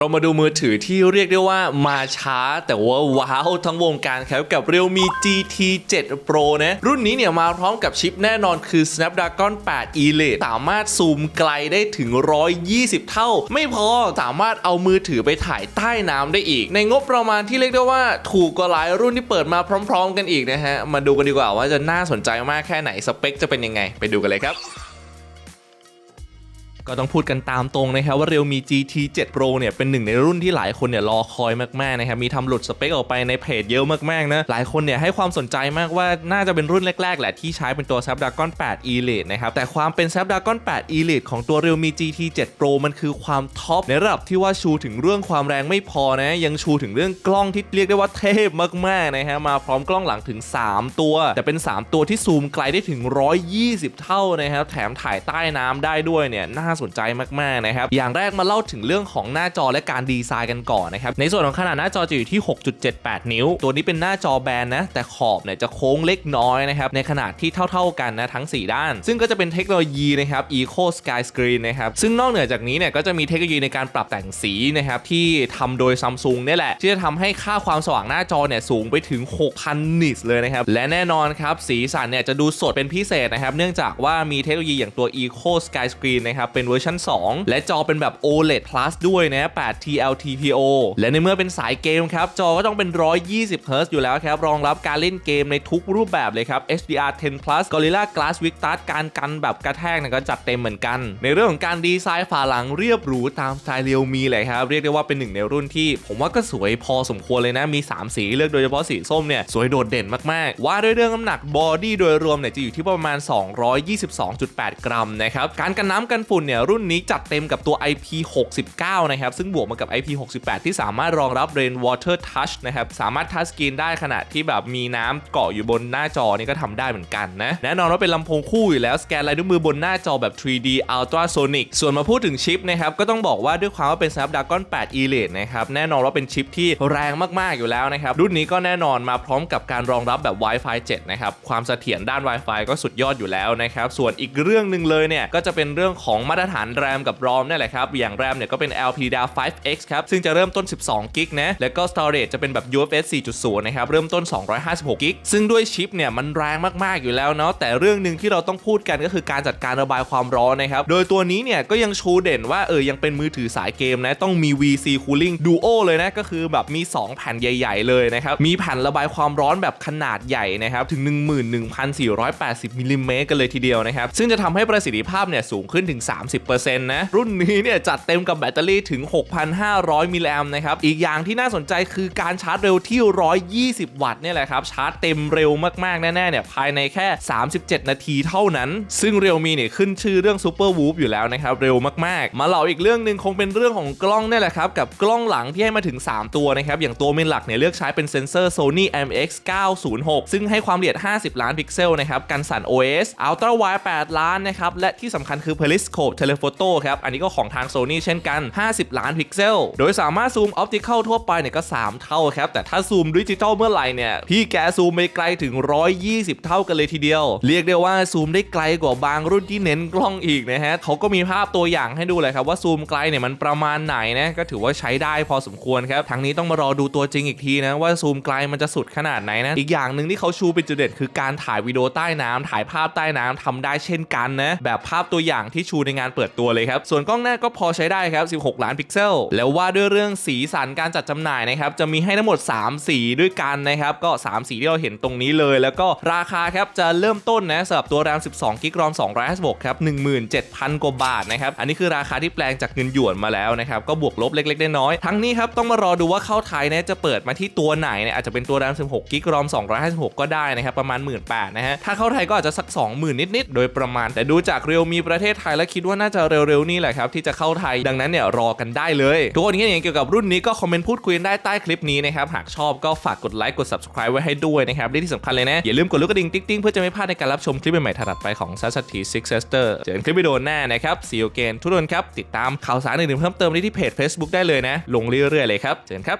เรามาดูมือถือที่เรียกได้ว่ามาช้าแต่ว่าว้าวทั้งวงการครับกับ Realme GT 7 Pro นะ รุ่นนี้เนี่ยมาพร้อมกับชิปแน่นอนคือ Snapdragon 8 Elite สามารถซูมไกลได้ถึง 120 เท่า ไม่พอสามารถเอามือถือไปถ่ายใต้น้ำได้อีก ในงบประมาณที่เรียกได้ว่าถูกกว่าหลายรุ่นที่เปิดมาพร้อม ๆ กันอีกนะฮะ มาดูกันดีกว่าว่าจะน่าสนใจมากแค่ไหนสเปคจะเป็นยังไง ไปดูกันเลยครับ ก็ต้องพูดกันตามตรงนะครับว่า Realme GT 7 Pro เนี่ยเป็นหนึ่งในรุ่นที่หลายคนเนี่ยรอคอยมากๆนะครับมีทำหลุดสเปคออกไปในเพจเยอะมากๆนะหลายคนเนี่ยให้ความสนใจมากว่าน่าจะเป็นรุ่นแรกๆแหละที่ใช้เป็นตัว Snapdragon 8 Elite นะครับแต่ความเป็น Snapdragon 8 Elite ของตัว Realme GT 7 Pro มันคือความท็อปในระดับที่ว่าชูถึงเรื่องความแรงไม่พอนะยังชูถึงเรื่องกล้องที่เรียกได้ว่าเทพมากๆนะฮะมาพร้อมกล้องหลังถึง 3 ตัว แต่เป็น 3 ตัวที่ซูมไกลได้ถึง 120 เท่านะครับแถมถ่ายใต้น้ำได้ด้วยเนี่ยน่าสนใจมากๆนะครับอย่างแรกมาเล่าถึงเรื่องของหน้าจอและการดีไซน์กันก่อนนะครับในส่วนของขนาดหน้าจอจะอยู่ที่ 6.78 นิ้ว ตัวนี้เป็นหน้าจอแบนนะแต่ขอบเนี่ยจะโค้งเล็กน้อยนะครับในขนาดที่เท่า ๆกันนะทั้ง 4 ด้าน ซึ่งก็จะเป็นเทคโนโลยีนะครับ Eco Sky Screen นะครับซึ่งนอกเหนือจากนี้เนี่ยก็จะมีเทคโนโลยีในการปรับแต่งสีนะครับที่ทำโดย Samsung เนี่แหละ ที่จะทำให้ค่าความสว่างหน้าจอเนี่ยสูงไปถึง 6,000 นิตเลยนะครับและแน่นอนครับสีสันเนี่ยจะดูสดเป็นพิเศษนะครับเนื่องจากว่ามีเทคโนโลยีอย่างตัว Eco Sky Screen นะครับเป็นเวอร์ชัน2 และจอเป็นแบบ OLED Plus ด้วยนะ 8 TLTPO และในเมื่อเป็นสายเกมครับ จอก็ต้องเป็น 120 Hz อยู่แล้วครับ รองรับการเล่นเกมในทุกรูปแบบเลยครับ HDR 10 Plus Gorilla Glass Victus การกันแบบกระแทกเนี่ยก็จัดเต็มเหมือนกัน ในเรื่องของการดีไซน์ฝาหลังเรียบหรูตามสไตล์เรียวมีเลยครับ เรียกได้ว่าเป็นหนึ่งในรุ่นที่ ผมว่าก็สวยพอสมควรเลยนะ มี 3 สีเลือกโดยเฉพาะสีส้มเนี่ยสวยโดดเด่นมากๆ ว่าด้วยเรื่องน้ำหนักบอดี้โดยรวมเนี่ยจะอยู่ที่ประมาณ 222.8 กรัมนะครับ การกันน้ำกันฝุ่นเนี่ยรุ่นนี้จัดเต็มกับตัว IP69 นะครับ ซึ่งบวกมากับ IP68 ที่สามารถรองรับ Rain Water Touch นะครับ สามารถทัชสกรีนได้ขณะที่แบบมีน้ำเกาะอยู่บนหน้าจอนี่ก็ทำได้เหมือนกันนะ แน่นอนว่าเป็นลำโพงคู่อยู่แล้ว สแกนลายนิ้วมือบนหน้าจอแบบ 3D Ultrasonic ส่วนมาพูดถึงชิปนะครับ ก็ต้องบอกว่าด้วยความว่าเป็น Snapdragon 8 Elite นะครับ แน่นอนว่าเป็นชิปที่แรงมากๆอยู่แล้วนะครับ รุ่นนี้ก็แน่นอนมาพร้อมกับการรองรับแบบ Wi-Fi 7 นะครับ ความเสถียรด้าน Wi-Fi ก็สุดยอดอยู่แล้วนะครับ ส่วนอีกเรื่องหนึ่งเลยเนี่ยก็จะเป็นเรื่องของมาตรฐานแรมกับ ROM นี่แหละครับ อย่างแรมเนี่ยก็เป็น LPDDR5X ครับ ซึ่งจะเริ่มต้น 12กิกนะ แล้วก็ storage จะเป็นแบบ UFS 4.0 นะครับ เริ่มต้น 256กิกซึ่งด้วยชิปเนี่ยมันแรงมาก ๆ อยู่แล้วเนาะ แต่เรื่องหนึ่งที่เราต้องพูดกันก็คือการจัดการระบายความร้อนนะครับ โดยตัวนี้เนี่ยก็ยังชูเด่นว่าเออยังเป็นมือถือสายเกมนะ ต้องมี VC Cooling Duo เลยนะ ก็คือแบบมี 2 แผ่นใหญ่ ๆ เลยนะครับ มีแผ่นระบายความร้อนแบบขนาดใหญ่นะครับ ถึง 11,480มิลลิเมตรกันเลยทีเดียวนะครับ ซึ่งจะทำให้ประสิทธิภาพเนี่ยสูงขึ้นถึง30%นะ รุ่นนี้เนี่ยจัดเต็มกับแบตเตอรี่ถึง 6,500 มิลลิแอมนะครับ อีกอย่างที่น่าสนใจคือการชาร์จเร็วที่ 120 วัตต์เนี่ยแหละครับ ชาร์จเต็มเร็วมากๆ แน่ๆเนี่ยภายในแค่ 37 นาทีเท่านั้น ซึ่งเรียวมีเนี่ยขึ้นชื่อเรื่องซูเปอร์วูฟอยู่แล้วนะครับ เร็วมากๆ มาเล่าอีกเรื่องหนึ่งคงเป็นเรื่องของกล้องเนี่ยแหละครับ กับกล้องหลังที่ให้มาถึง 3 ตัวนะครับ อย่างตัวเมนหลักเนี่ยเลือกใช้เป็นเซนเซอร์ Sony MX 906 ซึ่งให้ความละเอียด 50 ล้านพิกเซลนะครับกันสั่น OS Ultra Wide 8 ล้านนะครับและที่สำคัญคือ Periscope Telephoto ครับ อันนี้ก็ของทาง Sony เช่นกัน 50 ล้านพิกเซล โดยสามารถซูมออปติค l ทั่วไปเนี่ยก็ 3 เท่าครับ แต่ถ้าซูมดิจิตอลเมื่อไหร่เนี่ย พี่แกซูมไปไกลถึง 120 เท่ากันเลยทีเดียว เรียกได้ว่าซูมได้ไกลกว่าบางรุ่นที่เน้นกล้องอีกนะฮะเขาก็มีภาพตัวอย่างให้ดูเลยครับว่าซูมไกลเนี่ยมันประมาณไหนนะก็ถือว่าใช้ได้พอสมควรครับทั้งนี้ต้องมารอดูตัวจริงอีกทีนะว่าซูมไกลมันจะสุดขนาดไหนนะอีกอย่างหนึ่งที่เขาชูเป็นจุดเด่นคือการถ่ายวิดีโอใต้น้ำถ่ายภาพใต้น้ำทำได้เช่นกันนะแบบภาพตัวอย่างที่ชูในงานเปิดตัวเลยครับ ส่วนกล้องหน้าก็พอใช้ได้ครับ 16 ล้านพิกเซล แล้วว่าด้วยเรื่องสีสันการจัดจำหน่ายนะครับ จะมีให้ทั้งหมด 3 สีด้วยกันนะครับ ก็ 3 สีที่เราเห็นตรงนี้เลย แล้วก็ราคาครับ จะเริ่มต้นนะสำหรับตัว RAM 12 กิกรอม256ครับ 17,000 กว่าบาทนะครับ อันนี้คือราคาที่แปลงจากเงินหยวนมาแล้วนะครับ ก็บวกลบเล็กๆน้อยๆทั้งนี้ครับต้องมารอดูว่าเข้าไทยเนี่ยจะเปิดมาที่ตัวไหนเนี่ยอาจจะเป็นตัว RAM 16 กิกรอม256 ก็ได้นะครับประมาณ 18,000นะฮะถ้าเข้าไทยก็อาจจะสัก 20,000 นิดๆโดยประมาณ แต่ดูจากเรียวมีประเทศไทยแล้วคิดว่าน่าจะเร็วๆนี่แหละครับที่จะเข้าไทยดังนั้นเนี่ยรอกันได้เลยทุกคนคิดอย่างเกี่ยวกับรุ่นนี้ก็คอมเมนต์พูดคุยได้ใต้คลิปนี้นะครับหากชอบก็ฝากกดไลค์กด subscribe ไว้ให้ด้วยนะครับและที่สำคัญเลยนะอย่าลืมกดลูกกระดิ่งติ๊งๆเพื่อจะไม่พลาดในการรับชมคลิปใหม่ๆถัดไปของ s a s t i Six Sister เจอกันคลิปวิดีโอหน้านะครับ see you again ทุกคนครับติดตามข่าวสารอื่นๆเพิ่มเติมได้ที่เพจ Facebook ได้เลยนะลงเรื่อยๆเลยครับเจอกันครับ